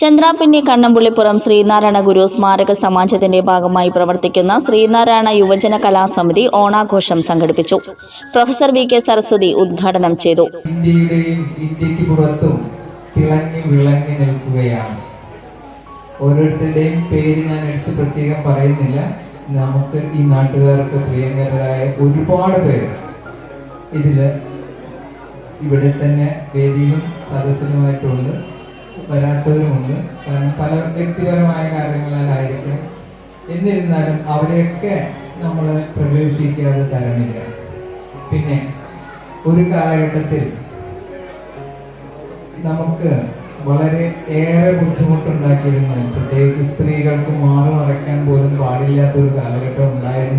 ചന്ദ്രാപിന്നി കണ്ണമ്പുള്ളിപ്പുറം ശ്രീനാരായണ ഗുരു സ്മാരക സമാജത്തിന്റെ ഭാഗമായി പ്രവർത്തിക്കുന്ന ശ്രീനാരായണ യുവജന കലാസമിതി ഓണാഘോഷം സംഘടിപ്പിച്ചു. പ്രൊഫസർ വി കെ സരസ്വതി ഉദ്ഘാടനം ചെയ്തു. ഓരോരുത്തരുടെയും പേര് ഞാൻ എടുത്ത് പ്രത്യേകം പറയുന്നില്ല. നമുക്ക് ഈ നാട്ടുകാർക്ക് പ്രിയങ്കരായ ഒരുപാട് പേര് ഇതിൽ ഇവിടെ തന്നെ വേദിയിലും സദസ്സിലുമായിട്ടുണ്ട്. വരാത്തവരുമുണ്ട്. കാരണം പല വ്യക്തിപരമായ കാരണങ്ങളാലായിരിക്കാം എന്നിരുന്നാലും അവരെയൊക്കെ നമ്മൾ പ്രകടിപ്പിക്കാതെ തരണില്ല. പിന്നെ ഒരു കാലഘട്ടത്തിൽ നമുക്ക് വളരെ ഏറെ ബുദ്ധിമുട്ടുണ്ടാക്കിയിരുന്നു. പ്രത്യേകിച്ച് സ്ത്രീകൾക്ക് മാറി മറയ്ക്കാൻ പോലും പാടില്ലാത്ത ഒരു കാലഘട്ടം ഉണ്ടായിരുന്നു.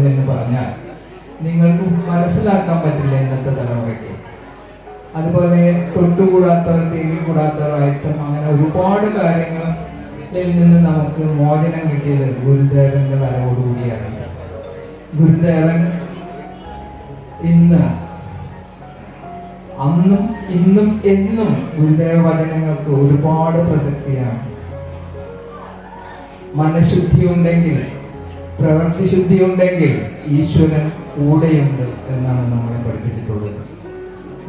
അതുപോലെ തൊട്ടുകൂടാത്തവർ തേടിക്കൂടാത്തവരായിട്ടും അങ്ങനെ ഒരുപാട് കാര്യങ്ങളിൽ നിന്ന് നമുക്ക് മോചനം കിട്ടിയത് ഗുരുദേവന്റെ വരവോടുകൂടിയാണ്. ഗുരുദേവൻ ഇന്ന് അന്നും ഇന്നും എന്നും ഗുരുദേവ വചനങ്ങൾക്ക് ഒരുപാട് പ്രസക്തിയാണ്. മനഃശുദ്ധി ഉണ്ടെങ്കിൽ പ്രവൃത്തി ശുദ്ധി ഉണ്ടെങ്കിൽ ഈശ്വരൻ കൂടെയുണ്ട് എന്നാണ് നമ്മളെ പഠിപ്പിച്ചിട്ടുള്ളത്.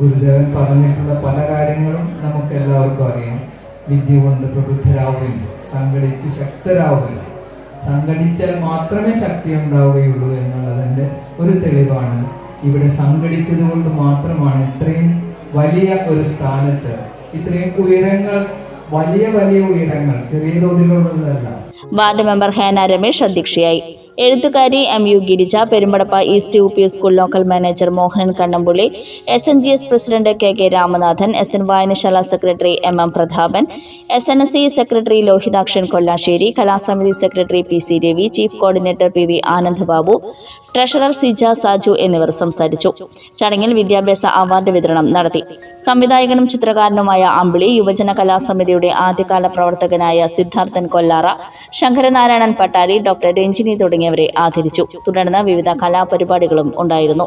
ഗുരുദേവൻ പറഞ്ഞിട്ടുള്ള പല കാര്യങ്ങളും നമുക്ക് എല്ലാവർക്കും അറിയാം. വിദ്യ കൊണ്ട് പ്രബുദ്ധരാവുകയും സംഘടിച്ച് ശക്തരാവുകയും സംഘടിച്ചാൽ മാത്രമേ ശക്തി ഉണ്ടാവുകയുള്ളൂ എന്നുള്ളതിന്റെ ഒരു തെളിവാണ്. ഇവിടെ സംഘടിച്ചത് കൊണ്ട് മാത്രമാണ് ഇത്രയും വലിയ ഒരു സ്ഥാനത്ത് ഇത്രയും ഉയരങ്ങൾ വലിയ വലിയ ഉയരങ്ങൾ ചെറിയ തോതിലുള്ളതല്ല. വാർഡ് മെമ്പർ ഹേന രമേശ് അധ്യക്ഷയായി. എഴുത്തുകാരി M U Girija Perumpadappa east U P school local manager Mohanan Kannampulli S N G S president K K Ramanathan S N വായനശാല secretary M M Prathapan S N S E secretary Lohithakshan Kollassery കലാസമിതി secretary P C Ravi chief coordinator P V Anandababu treasurer Sija Saju എന്നിവർ സംസാരിച്ചു. ചടങ്ങിൽ വിദ്യാഭ്യാസ award വിതരണം നടത്തി. സംവിധായകനും ചിത്രകാരനുമായ അമ്പിളി യുവജന കലാസമിതിയുടെ ആദ്യകാല പ്രവർത്തകനായ സിദ്ധാർത്ഥൻ കൊല്ലാറ ശങ്കരനാരായണൻ പട്ടാരി ഡോക്ടർ രഞ്ജിനി തുടങ്ങിയവരെ ആദരിച്ചു. തുടർന്ന് വിവിധ കലാപരിപാടികളും ഉണ്ടായിരുന്നു.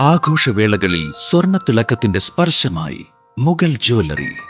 ആഘോഷവേളകളിൽ സ്വർണത്തിളക്കത്തിന്റെ സ്പർശമായി മുഗൾ ജ്വല്ലറി.